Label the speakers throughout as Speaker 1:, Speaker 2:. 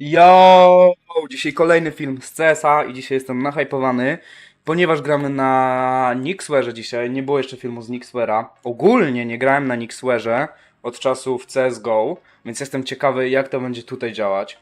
Speaker 1: Yo! Dzisiaj kolejny film z CSa i dzisiaj jestem nahypowany, ponieważ gramy na Nixwerze dzisiaj. Nie było jeszcze filmu z Nixwera. Ogólnie nie grałem na Nixwerze od czasów CSGO, więc jestem ciekawy jak to będzie tutaj działać.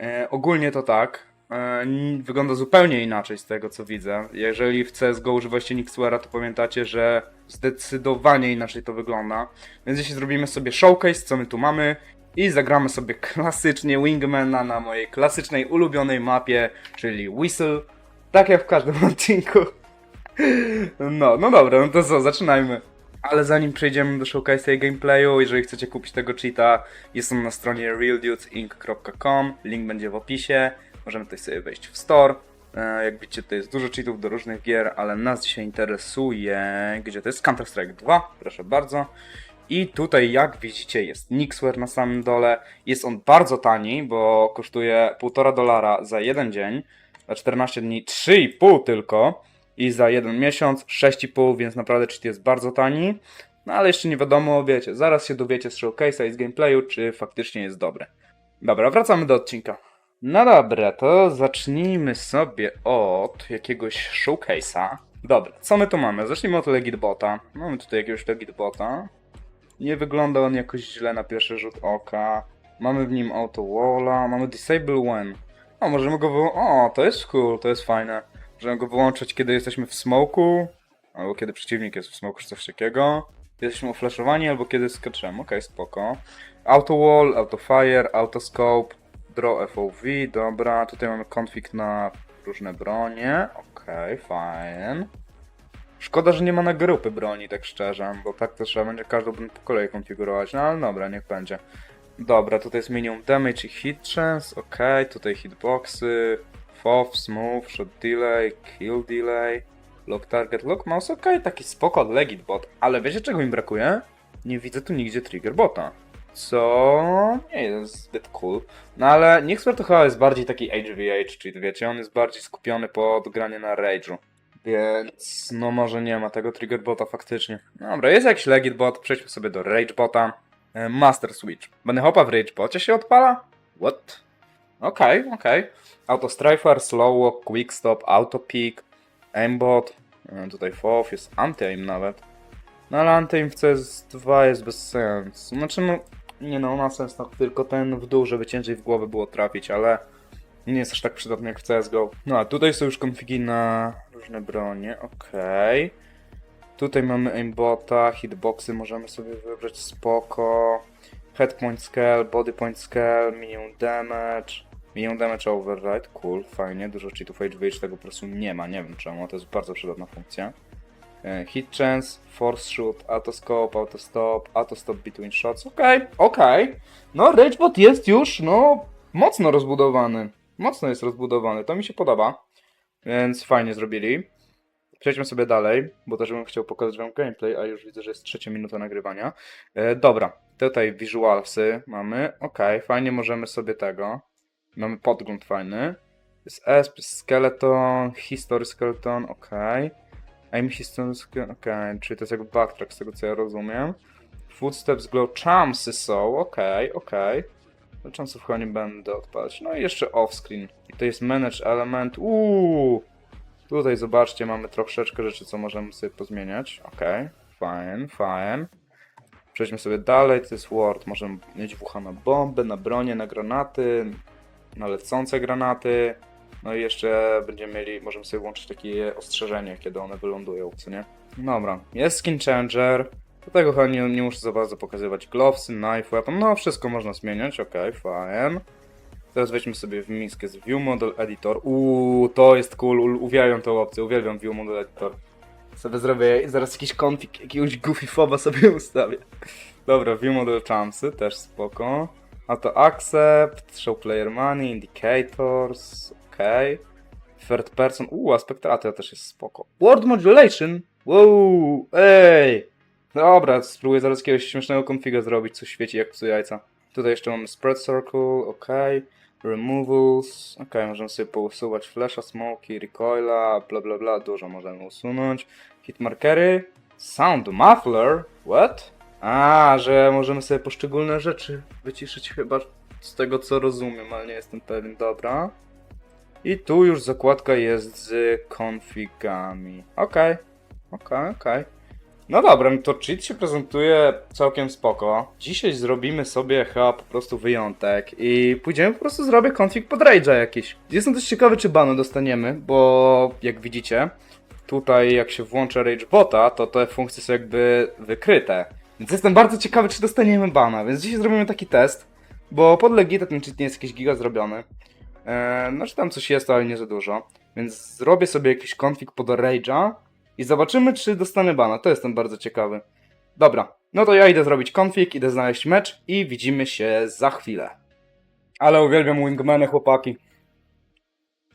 Speaker 1: E, ogólnie to tak. E, wygląda zupełnie inaczej z tego co widzę. Jeżeli w CSGO używaliście Nixwera, to pamiętacie, że zdecydowanie inaczej to wygląda. Więc dzisiaj zrobimy sobie showcase, co my tu mamy i zagramy sobie klasycznie Wingmana na mojej klasycznej, ulubionej mapie, czyli Whistle, tak jak w każdym odcinku. No, no dobra, no to co, zaczynajmy. Ale zanim przejdziemy do showcase'a gameplayu, jeżeli chcecie kupić tego cheata, jest on na stronie realdudeinc.com, link będzie w opisie, możemy tutaj sobie wejść w store. E, Jak widzicie, to jest dużo cheatów do różnych gier, ale nas dzisiaj interesuje, gdzie to jest Counter-Strike 2, proszę bardzo. I tutaj, jak widzicie, jest Nixware na samym dole. Jest on bardzo tani, bo kosztuje 1,5 dolara za jeden dzień, za 14 dni 3,5 tylko i za jeden miesiąc 6,5, więc naprawdę cheat jest bardzo tani. No ale jeszcze nie wiadomo, wiecie, zaraz się dowiecie z showcase'a i z gameplayu, czy faktycznie jest dobry. Dobra, wracamy do odcinka. No dobra, to zacznijmy sobie od jakiegoś showcase'a. Dobra, co my tu mamy? Zacznijmy od Legitbota. Mamy tutaj jakiegoś Legitbota. Nie wygląda on jakoś źle na pierwszy rzut oka. Mamy w nim auto walla, mamy disable when. O, możemy go wyłączyć. O, to jest cool, to jest fajne. Możemy go wyłączyć, kiedy jesteśmy w smoku, albo kiedy przeciwnik jest w smoku, czy coś takiego. Jesteśmy oflashowani, albo kiedy skaczemy. Okej, spoko. Auto wall, auto fire, auto scope, draw FOV, dobra. Tutaj mamy config na różne bronie. Okej, fajnie. Szkoda, że nie ma na grupy broni, tak szczerze, bo tak to trzeba będzie każdą broń po kolei konfigurować, no ale dobra, niech będzie. Dobra, tutaj jest minimum damage i hit chance, ok, tutaj hitboxy, FOV, smooth, shot delay, kill delay, lock target, lock mouse, ok, taki spoko legit bot, ale wiecie czego mi brakuje? Nie widzę tu nigdzie trigger bota. Co nie jest zbyt cool. No ale Nixper to chyba jest bardziej taki HVH, czyli wiecie, on jest bardziej skupiony pod granie na rage'u. Więc no może nie ma tego trigger bota faktycznie. Dobra, jest jakiś legit bot, przejdźmy sobie do rage bota. E, Master switch. Będę hopa w rage bocie się odpala? What? Okej, okej. Auto strifer, slow walk, quick stop, auto peak, aimbot. E, Tutaj FOV, jest anti-aim nawet. No ale anti-aim w CS2 jest bez sensu. Znaczy no, nie no, ma sens no, tylko ten w dół, żeby ciężej w głowę było trafić, ale nie jest aż tak przydatny jak w CSGO. No a tutaj są już konfigi na różne bronie, okej. Tutaj mamy aimbota, hitboxy możemy sobie wybrać spoko. Head point scale, body point scale, minimum damage. Minimum damage override, cool, fajnie, dużo cheatów HVH tego po prostu nie ma, nie wiem czemu, to jest bardzo przydatna funkcja. E, Hit chance, force shoot, autoscope, autostop, autostop between shots, okej, okej. No Ragebot jest już, no, mocno rozbudowany. Mocno jest rozbudowany, to mi się podoba. Więc fajnie zrobili. Przejdźmy sobie dalej, bo też bym chciał pokazać wam gameplay, a już widzę, że jest trzecia minuta nagrywania. E, dobra, tutaj visualsy mamy. Ok, fajnie możemy sobie tego. Mamy podgląd fajny. Jest jest skeleton, history skeleton, ok. Aim history skeleton, ok, czyli to jest jakby backtrack z tego co ja rozumiem. Footsteps glow, champsy są, ok, ok. Chanców chyba nie będę odpalać. No i jeszcze offscreen. I to jest manage element. Uuu! Tutaj zobaczcie, mamy troszeczkę rzeczy, co możemy sobie pozmieniać. Ok, fine, fine. Przejdźmy sobie dalej, to jest Word. Możemy mieć WH na bomby, na bronie, na granaty, na lecące granaty. No i jeszcze będziemy mieli, możemy sobie włączyć takie ostrzeżenie, kiedy one wylądują, co nie? Dobra, jest skin changer. Do tego chyba nie, nie muszę za bardzo pokazywać. Glovesy, knife, weapon, no wszystko można zmieniać, ok, fine. Teraz weźmy sobie w miskę z View Model Editor. Uuu, to jest cool, uwielbiam tę opcję, uwielbiam View Model Editor. Sobie zrobię zaraz jakiś config, jakiegoś goofy foba sobie ustawię. Dobra, View Model Champsy, też spoko. Auto Accept, Show Player Money, Indicators, ok. Third Person, uuu, Aspektacja też jest spoko. Word Modulation, wow, ej. Dobra, spróbuję zaraz jakiegoś śmiesznego konfiga zrobić, co świeci jak psu jajca. Tutaj jeszcze mamy Spread Circle, ok. Removals, ok, możemy sobie pousuwać flasha, smoki, recoila, bla bla bla, dużo możemy usunąć. Hitmarkery, Sound Muffler, what? A, że możemy sobie poszczególne rzeczy wyciszyć chyba z tego co rozumiem, ale nie jestem pewien. Dobra. I tu już zakładka jest z konfigami. Okej, okej, okej. No dobra, no to cheat się prezentuje całkiem spoko. Dzisiaj zrobimy sobie chyba po prostu wyjątek i pójdziemy po prostu zrobię config pod Rage'a jakiś. Jestem też ciekawy, czy bany dostaniemy, bo jak widzicie, tutaj jak się włącza Rage Bota, to te funkcje są jakby wykryte. Więc jestem bardzo ciekawy, czy dostaniemy bana, więc dzisiaj zrobimy taki test, bo pod Legita ten cheat nie jest jakiś giga zrobiony. Eee, znaczy tam coś jest, ale nie za dużo. Więc zrobię sobie jakiś config pod Rage'a i zobaczymy, czy dostanę bana. To jestem bardzo ciekawy. Dobra, no to ja idę zrobić config, idę znaleźć mecz i widzimy się za chwilę. Ale uwielbiam wingmany, chłopaki.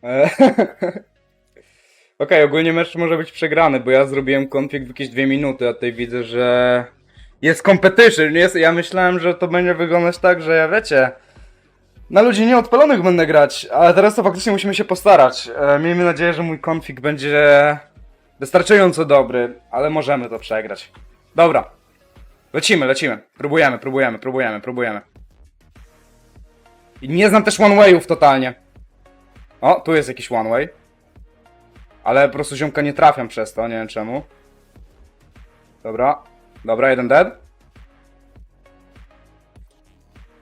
Speaker 1: Eee, Okej, ogólnie mecz może być przegrany, bo ja zrobiłem config w jakieś dwie minuty, a tutaj widzę, że jest competition. Jest, ja myślałem, że to będzie wyglądać tak, że ja wiecie, na ludzi nieodpalonych będę grać, ale teraz to faktycznie musimy się postarać. E, miejmy nadzieję, że mój config będzie wystarczająco dobry, ale możemy to przegrać. Dobra. Lecimy, lecimy. Próbujemy, próbujemy, próbujemy, próbujemy. I nie znam też one wayów totalnie. O, tu jest jakiś one way. Ale po prostu ziomka nie trafiam przez to, nie wiem czemu. Dobra. Dobra, jeden dead.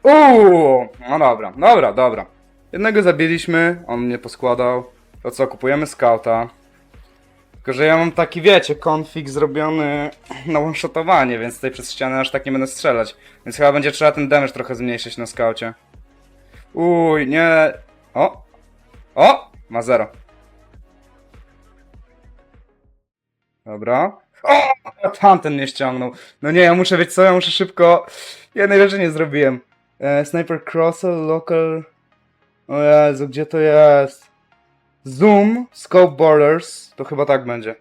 Speaker 1: Uuu, no dobra, dobra, dobra. Jednego zabiliśmy, on mnie poskładał. To co, kupujemy scouta. Tylko, że ja mam taki, wiecie, konfig zrobiony na one-shotowanie, więc tutaj przez ścianę aż tak nie będę strzelać. Więc chyba będzie trzeba ten damage trochę zmniejszyć na skaucie. Uj, nie. O! O! Ma zero. Dobra. O! Tamten mnie ściągnął. No nie, ja muszę wiedzieć co, ja muszę szybko... Jednej rzeczy nie zrobiłem. E, sniper Crosser, Local... O Jezu, gdzie to jest? Zoom, Scope Borders, to chyba tak będzie.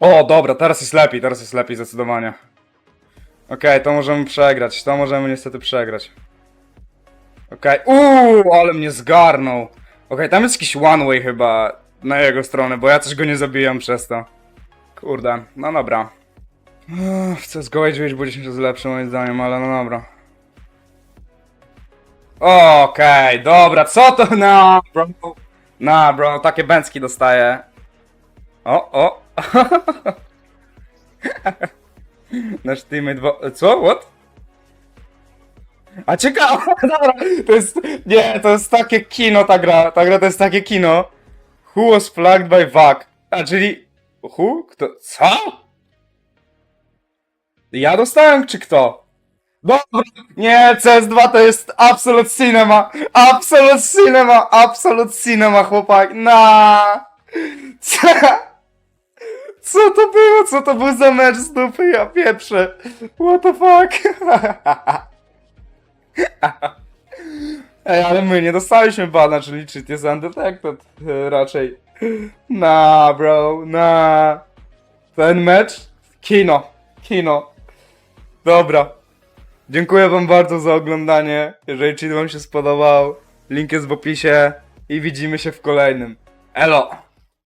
Speaker 1: O, dobra, teraz jest lepiej, teraz jest lepiej zdecydowanie. Okej, to możemy przegrać, to możemy niestety przegrać. Okej, uuu, ale mnie zgarnął. Okej, tam jest jakiś one way chyba na jego stronę, bo ja też go nie zabijam przez to. Kurde, no dobra. W CSGO Age był 10 razy lepszy moim zdaniem, ale no dobra. Okej, dobra, co to na, bro? Na, bro, takie bęcki dostaję. O, o. Nasz teammate wo- Co? What? A ciekawe, dobra, to jest, nie, to jest takie kino ta gra, ta gra to jest takie kino. Who was flagged by VAC? A, czyli, who? Kto, co? Ja dostałem, czy kto? Dobra, nie, CS2 to jest Absolute Cinema, Absolute Cinema, Absolute Cinema, chłopak, na. Co? Co to było? Co to był za mecz z dupy? Ja pieprzę. What the fuck? Ej, ale my nie dostaliśmy bana, czyli cheat jest undetected e, raczej. Na, bro, na. Ten mecz? Kino, kino. Dobra. Dziękuję wam bardzo za oglądanie. Jeżeli cheat wam się spodobał, link jest w opisie i widzimy się w kolejnym. Elo!